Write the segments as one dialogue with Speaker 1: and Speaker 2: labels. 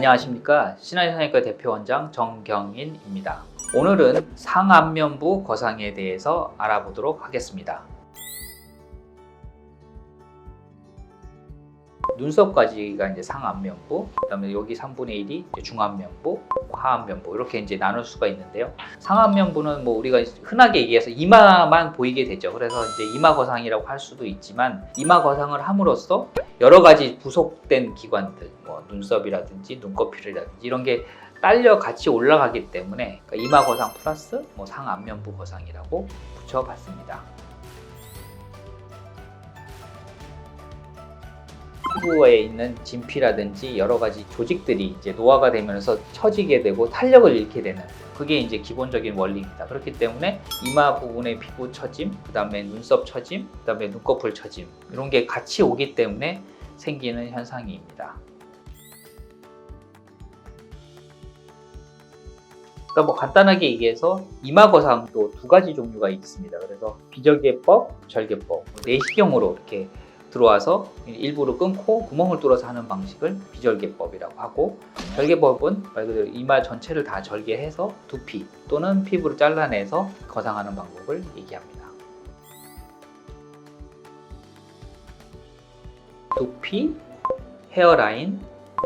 Speaker 1: 안녕하십니까 신한성형외과 대표원장 정경인입니다. 오늘은 상안면부 거상에 대해서 알아보도록 하겠습니다. 눈썹까지가 이제 상안면부, 그다음에 여기 3분의 1이 이제 중안면부, 하안면부 이렇게 이제 나눌 수가 있는데요. 상안면부는 뭐 우리가 흔하게 얘기해서 이마만 보이게 되죠. 그래서 이제 이마 거상이라고 할 수도 있지만 이마 거상을 함으로써 여러 가지 부속된 기관들, 뭐 눈썹이라든지 눈꺼풀이라든지 이런 게 딸려 같이 올라가기 때문에 그러니까 이마 거상 플러스 뭐 상안면부 거상이라고 붙여봤습니다. 피부에 있는 진피라든지 여러 가지 조직들이 이제 노화가 되면서 처지게 되고 탄력을 잃게 되는 그게 이제 기본적인 원리입니다. 그렇기 때문에 이마 부분의 피부 처짐, 그 다음에 눈썹 처짐, 그 다음에 눈꺼풀 처짐 이런 게 같이 오기 때문에 생기는 현상입니다. 그러니까 뭐 간단하게 얘기해서 이마 거상도 두 가지 종류가 있습니다. 그래서 비절개법, 절개법, 내시경으로 이렇게 들어와서 일부를 끊고 구멍을 뚫어서 하는 방식을 비절개법이라고 하고 절개법은 말 그대로 이마 전체를 다 절개해서 두피 또는 피부를 잘라내서 거상하는 방법을 얘기합니다. 두피, 헤어라인,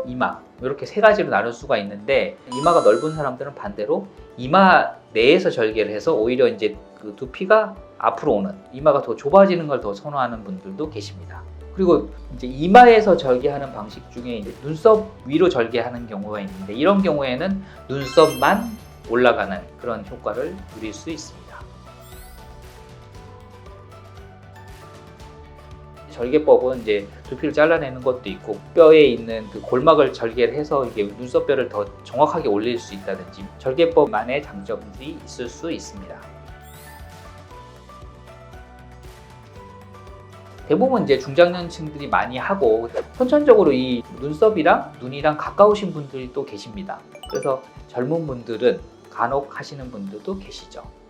Speaker 1: 이마 이렇게 세 가지로 나눌 수가 있는데 이마가 넓은 사람들은 반대로 이마 내에서 절개를 해서 오히려 이제 그 두피가 앞으로 오는 이마가 더 좁아지는 걸 더 선호하는 분들도 계십니다. 그리고 이제 이마에서 절개하는 방식 중에 이제 눈썹 위로 절개하는 경우가 있는데 이런 경우에는 눈썹만 올라가는 그런 효과를 누릴 수 있습니다. 절개법은 이제 두피를 잘라내는 것도 있고 뼈에 있는 그 골막을 절개를 해서 이게 눈썹뼈를 더 정확하게 올릴 수 있다든지 절개법만의 장점들이 있을 수 있습니다. 대부분 이제 중장년층들이 많이 하고 선천적으로 이 눈썹이랑 눈이랑 가까우신 분들이 또 계십니다. 그래서 젊은 분들은 간혹 하시는 분들도 계시죠.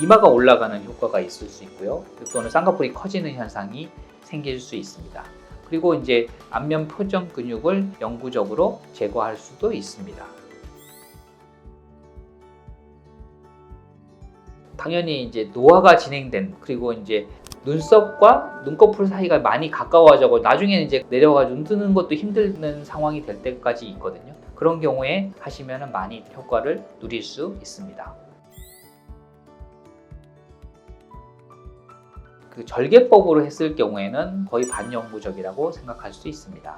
Speaker 1: 이마가 올라가는 효과가 있을 수 있고요. 또는 쌍꺼풀이 커지는 현상이 생길 수 있습니다. 그리고 이제 안면 표정 근육을 영구적으로 제거할 수도 있습니다. 당연히 이제 노화가 진행된 그리고 이제 눈썹과 눈꺼풀 사이가 많이 가까워져고 나중에는 이제 내려가지고 눈 뜨는 것도 힘든 상황이 될 때까지 있거든요. 그런 경우에 하시면 많이 효과를 누릴 수 있습니다. 그 절개법으로 했을 경우에는 거의 반영구적이라고 생각할 수 있습니다.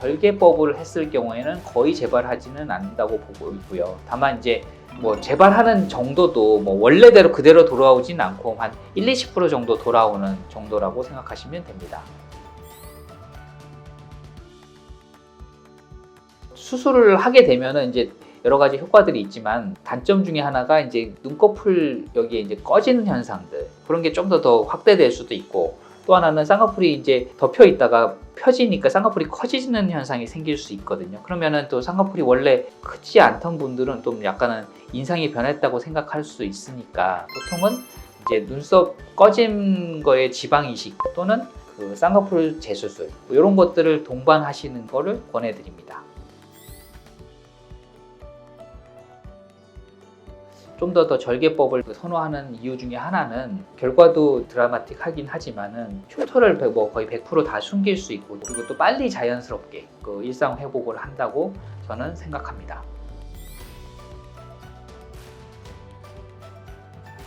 Speaker 1: 절개법을 했을 경우에는 거의 재발하지는 않는다고 보고 있고요. 다만 이제 뭐 재발하는 정도도 뭐 원래대로 그대로 돌아오진 않고 한 1, 20% 정도 돌아오는 정도라고 생각하시면 됩니다. 수술을 하게 되면은 이제 여러 가지 효과들이 있지만 단점 중에 하나가 이제 눈꺼풀 여기에 이제 꺼지는 현상들 그런 게좀더더 확대될 수도 있고 또 하나는 쌍꺼풀이 이제 덮여 있다가 펴지니까 쌍꺼풀이 커지는 현상이 생길 수 있거든요. 그러면은 또 쌍꺼풀이 원래 크지 않던 분들은 좀 약간은 인상이 변했다고 생각할 수 있으니까 보통은 이제 눈썹 꺼진 거에 지방 이식 또는 그 쌍꺼풀 재수술 뭐 이런 것들을 동반하시는 거를 권해드립니다. 좀 더 더 절개법을 선호하는 이유 중에 하나는 결과도 드라마틱하긴 하지만은 흉터를 뭐 거의 100%다 숨길 수 있고 그리고 또 빨리 자연스럽게 그 일상 회복을 한다고 저는 생각합니다.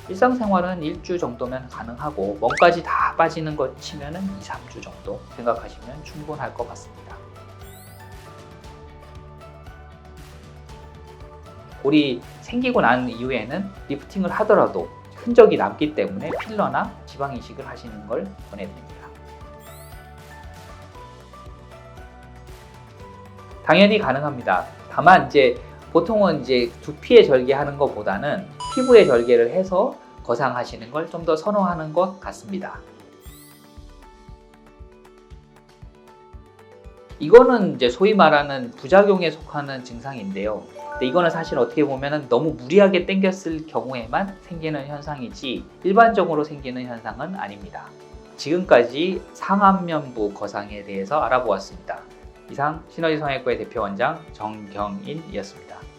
Speaker 1: 일상생활은 일주 정도면 가능하고 멍까지 다 빠지는 것 치면은 2, 3주 정도 생각하시면 충분할 것 같습니다. 볼이 생기고 난 이후에는 리프팅을 하더라도 흔적이 남기 때문에 필러나 지방 이식을 하시는 걸 권해드립니다. 당연히 가능합니다. 다만 이제 보통은 이제 두피에 절개하는 것보다는 피부에 절개를 해서 거상하시는 걸 좀 더 선호하는 것 같습니다. 이거는 이제 소위 말하는 부작용에 속하는 증상인데요. 근데 이거는 사실 어떻게 보면은 너무 무리하게 당겼을 경우에만 생기는 현상이지 일반적으로 생기는 현상은 아닙니다. 지금까지 상안면부 거상에 대해서 알아보았습니다. 이상 시너지 성형외과의 대표 원장 정경인이었습니다.